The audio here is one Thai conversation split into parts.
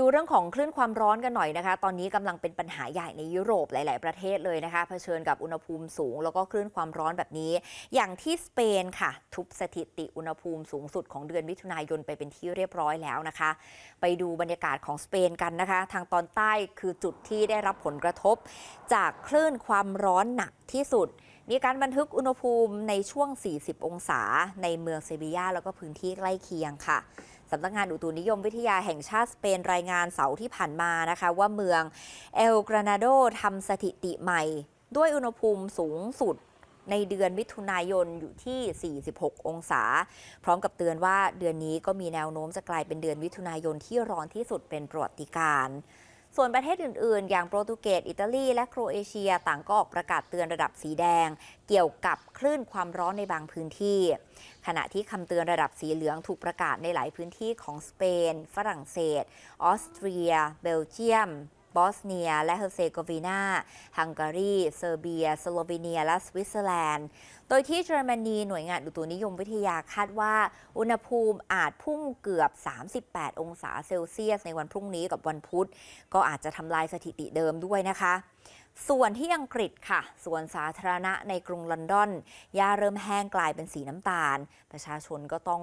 ดูเรื่องของคลื่นความร้อนกันหน่อยนะคะ ตอนนี้กำลังเป็นปัญหาใหญ่ในยุโรปหลาย ๆ ประเทศเลยนะคะเผชิญกับอุณหภูมิสูง แล้วก็คลื่นความร้อนแบบนี้ อย่างที่สเปนค่ะ ทุบสถิติอุณหภูมิสูงสุดของเดือนมิถุนายนไปเป็นที่เรียบร้อยแล้วนะคะ ไปดูบรรยากาศของสเปนกันนะคะ ทางตอนใต้คือจุดที่ได้รับผลกระทบ จากคลื่นความร้อนหนักที่สุด มีการบันทึกอุณหภูมิในช่วง 40 องศา ในเมืองเซบียาแล้วก็พื้นที่ใกล้เคียงค่ะสำนักงานอุตุนิยมวิทยาแห่งชาติสเปนรายงานเสาร์ที่ผ่านมานะคะ ว่าเมืองเอลกรานาโดทำสถิติใหม่ ด้วยอุณหภูมิสูงสุดในเดือนมิถุนายนอยู่ที่ 46 องศา พร้อมกับเตือนว่าเดือนนี้ก็มีแนวโน้มจะกลายเป็นเดือนมิถุนายนที่ร้อนที่สุดเป็นประวัติการณ์ ส่วนประเทศอื่นๆ อย่างโปรตุเกส อิตาลี และโครเอเชียต่างก็ออกประกาศเตือนระดับสีแดง เกี่ยวกับคลื่นความร้อนในบางพื้นที่ ขณะที่คำเตือนระดับสีเหลืองถูกประกาศในหลายพื้นที่ของสเปน ฝรั่งเศส ออสเตรีย เบลเยียม บอสเนีย และเฮอร์เซโกวีนาฮังการี เซอร์เบีย สโลวีเนีย และสวิตเซอร์แลนด์ โดยที่เยอรมนีหน่วยงานอุตุนิยมวิทยาคาดว่า อุณหภูมิอาจพุ่งเกือบ 38 องศาเซลเซียสในวันพรุ่งนี้กับวันพุธ ก็อาจจะทำลายสถิติเดิมด้วยนะคะ ส่วนที่อังกฤษค่ะส่วนสาธารณะในกรุงลอนดอนหญ้าเริ่มแห้งกลายเป็นสีน้ำตาล ประชาชนก็ต้อง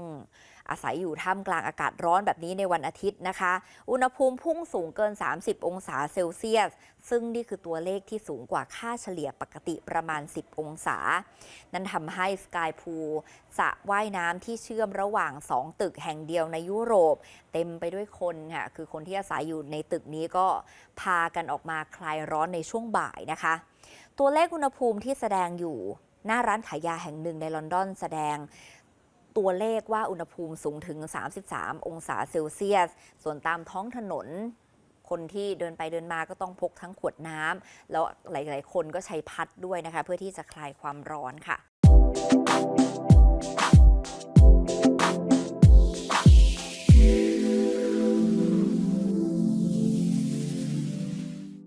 อาศัยอยู่ท่ามกลางอากาศร้อนแบบนี้ในวันอาทิตย์นะคะ อุณหภูมิพุ่งสูงเกิน 30 องศาเซลเซียส ซึ่งนี่คือตัวเลขที่สูงกว่าค่าเฉลี่ยปกติประมาณ 10 องศา นั่นทำให้สกายพูลสระว่ายน้ำที่เชื่อมระหว่าง 2 ตึกแห่งเดียวในยุโรป เต็มไปด้วยคนค่ะ คือคนที่อาศัยอยู่ในตึกนี้ก็พากันออกมาคลายร้อนในช่วงบ่ายบ่ายนะคะ ตัวเลขอุณหภูมิที่แสดงอยู่หน้าร้านขายยาแห่งหนึ่งในลอนดอนแสดงตัวเลขว่าอุณหภูมิสูงถึง 33 องศาเซลเซียส ส่วนตามท้องถนน คนที่เดินไปเดินมาก็ต้องพกทั้งขวดน้ำแล้วหลาย ๆ คนก็ใช้พัดด้วยนะคะ เพื่อที่จะคลายความร้อนค่ะ